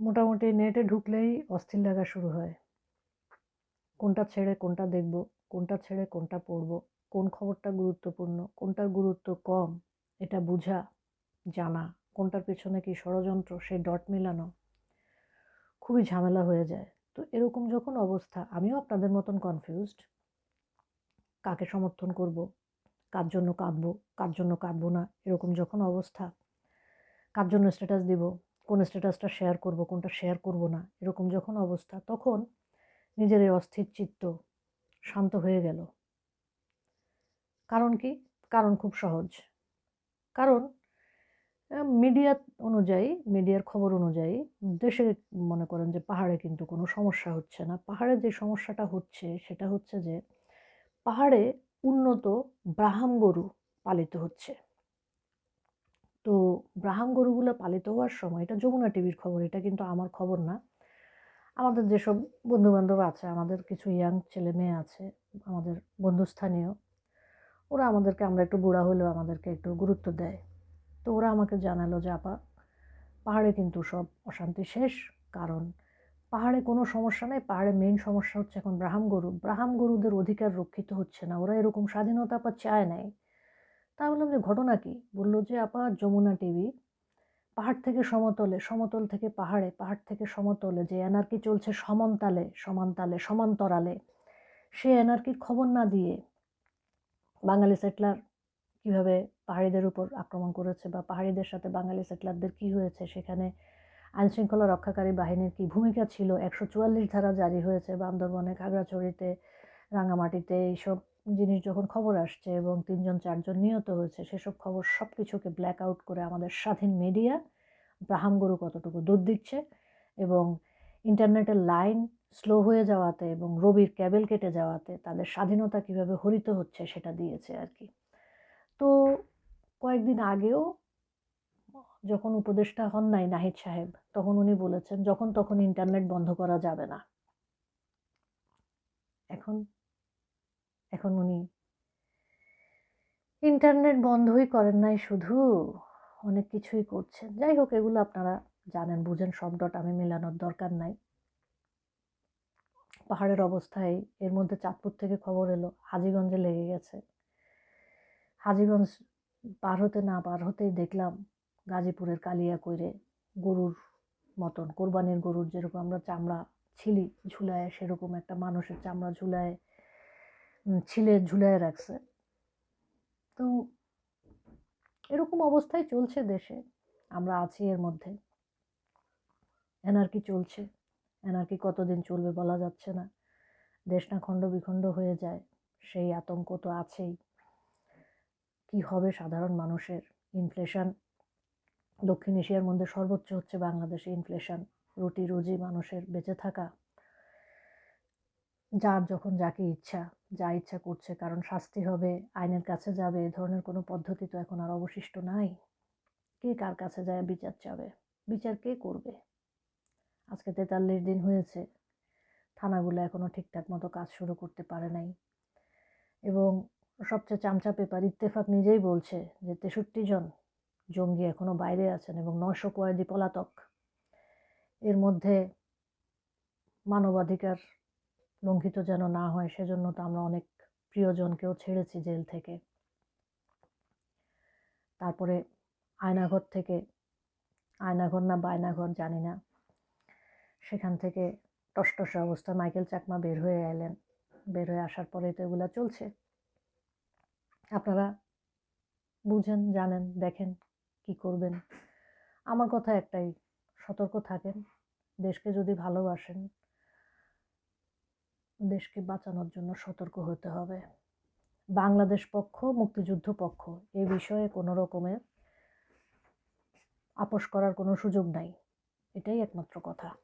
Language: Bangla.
মোটামুটি নেটে ঢুকলেই অস্থির লাগা শুরু হয়। কোনটা ছেড়ে কোনটা দেখব, কোনটা ছেড়ে কোনটা পড়ব, কোন খবরটা গুরুত্বপূর্ণ, কোনটার গুরুত্ব কম, এটা বোঝা, জানা, কোনটার পেছনে কি ষড়যন্ত্র সেই ডট মেলানো, খুবই ঝামেলা হয়ে যায়। তো এরকম যখন অবস্থা, আমিও আপনাদের মতন কনফিউজড কাকে সমর্থন করব, কার জন্য কাঁদবো, কার জন্য কাঁদবো না, এরকম যখন অবস্থা, কার জন্য স্ট্যাটাস দিব কোন স্ট্যাটাসটা শেয়ার করব, কোনটা শেয়ার করব না, এরকম যখন অবস্থা, তখন নিজের এই অস্থির চিত্ত শান্ত হয়ে গেল। কারণ কি? কারণ খুব সহজ। কারণ মিডিয়া অনুযায়ী মিডিয়ার খবর অনুযায়ী, দেশে মনে করেন যে পাহাড়ে কিন্তু কোনো সমস্যা হচ্ছে না। পাহাড়ে যে সমস্যাটা হচ্ছে, সেটা হচ্ছে যে, পাহাড়ে উন্নত ব্রাহাম গরু পালিত হচ্ছে। তো ব্রাহ্ম গরুগুলো পালিত হওয়ার সময়, এটা যমুনা টিভির খবর, এটা কিন্তু আমার খবর না। আমাদের যেসব বন্ধুবান্ধব আছে, আমাদের কিছু ইয়াং ছেলে মেয়ে আছে, আমাদের বন্ধুস্থানীয়, ওরা আমাদেরকে, আমরা একটু বুড়া হলেও আমাদেরকে একটু গুরুত্ব দেয়। তো ওরা আমাকে জানালো যে, আপা, পাহাড়ে কিন্তু সব অশান্তি শেষ, কারণ পাহাড়ে কোনো সমস্যা নেই, পাহাড়ে মেইন সমস্যা হচ্ছে এখন ব্রাহাম গরু। ব্রাহাম গরুদের অধিকার রক্ষিত হচ্ছে না, ওরা এরকম স্বাধীনতা আপা চায় নাই। তা বললাম যে, ঘটনা কি? বলল যে, আপা, যমুনা টিভি, পাহাড় থেকে সমতলে, সমতল থেকে পাহাড়ে, পাহাড় থেকে সমতলে, যে এনার্কি চলছে সমানতালে সমানতালে সমান্তরালে, সে এনার্কির খবর না দিয়ে বাঙালি সেটলার কীভাবে পাহাড়িদের উপর আক্রমণ করেছে বা পাহাড়িদের সাথে বাঙালি সেটলারদের কি হয়েছে, সেখানে আইনশৃঙ্খলা রক্ষাকারী বাহিনীর কি ভূমিকা ছিল, একশো চুয়াল্লিশ ধারা জারি হয়েছে বান্দরবনে, খাগড়াছড়িতে, রাঙামাটিতে, এইসব জিনিস যখন খবর আসছে এবং তিনজন, চারজন নিহত হয়েছে, সেসব খবর সব কিছুকে ব্ল্যাক আউট করে আমাদের স্বাধীন মিডিয়া ব্রাহাম গরু কতটুকু দুধ দিচ্ছে এবং ইন্টারনেটের লাইন স্লো হয়ে যাওয়াতে এবং রবির ক্যাবেল কেটে যাওয়াতে তাদের স্বাধীনতা কীভাবে হরিত হচ্ছে সেটা দিয়েছে আর কি। তো কয়েকদিন আগেও যখন উপদেষ্টা হন নাই নাহিদ সাহেব, তখন উনি বলেছেন, যখন তখন ইন্টারনেট বন্ধ করা যাবে না। এখন এখন উনি ইন্টারনেট বন্ধই করেন নাই শুধু, অনেক কিছুই করছেন। যাই হোক, এগুলো আপনারা জানেন, বুঝেন, সব ডট আমি মেলানোর দরকার নাই। পাহাড়ের অবস্থায়, এর মধ্যে চাঁদপুর থেকে খবর এলো, হাজিগঞ্জে লেগে গেছে। হাজিগঞ্জ পার হতে না পার হতেই দেখলাম, গাজীপুরের কালিয়া কইরে গরুর মতন, কোরবানির গরুর যেরকম আমরা চামড়া ছিলি ঝুলায়, সেরকম একটা মানুষের চামড়া ঝুলায় ছিলে ঝুলায় রাখছে। তো এরকম অবস্থায় চলছে দেশে। আমরা আছি এর মধ্যে। এনার্কি চলছে। এনার্কি কতদিন চলবে বলা যাচ্ছে না। দেশ না খণ্ড বিখণ্ড হয়ে যায়। সেই আতঙ্ক তো আছেই। কি হবে সাধারণ মানুষের? ইনফ্লেশন। দক্ষিণ এশিয়ার মধ্যে সর্বোচ্চ হচ্ছে বাংলাদেশে ইনফ্লেশন। রুটি রুজি মানুষের বেঁচে থাকা। যার যখন যাকে ইচ্ছা, যা ইচ্ছা করছে, কারণ শাস্তি হবে, আইনের কাছে যাবে, এ ধরনের কোনো পদ্ধতি তো এখন আর অবশিষ্ট নাই। কে কার কাছে যায়, বিচার চাবে? বিচার কে করবে? আজকে তেতাল্লিশ দিন হয়েছে, থানাগুলো এখনও ঠিকঠাক মতো কাজ শুরু করতে পারে নাই। এবং সবচেয়ে চামচা পেপার ইত্তেফাক নিজেই বলছে যে তেষট্টি জন জঙ্গি এখনও বাইরে আছেন এবং নয়শো কয়েদি পলাতক। এর মধ্যে মানবাধিকার লঙ্ঘিত যেন না হয়, সেজন্য তো আমরা অনেক প্রিয়জনকেও ছেড়েছি জেল থেকে। তারপরে আয়নাঘর থেকে, আয়নাঘর না বায়নাঘর জানি না, সেখান থেকে টসটসে অবস্থা মাইকেল চাকমা বের হয়ে এলেন। বের হয়ে আসার পরে তো এগুলো চলছে। আপনারা বুঝেন, জানেন, দেখেন কি করবেন। আমার কথা একটাই, সতর্ক থাকেন। দেশকে যদি ভালোবাসেন দেশকে বাঁচানোর জন্য সতর্ক হতে হবে। বাংলাদেশ পক্ষ, মুক্তিযুদ্ধ পক্ষ, এ বিষয়ে কোনো রকমের আপোষ করার কোনো সুযোগ নাই। এটাই একমাত্র কথা।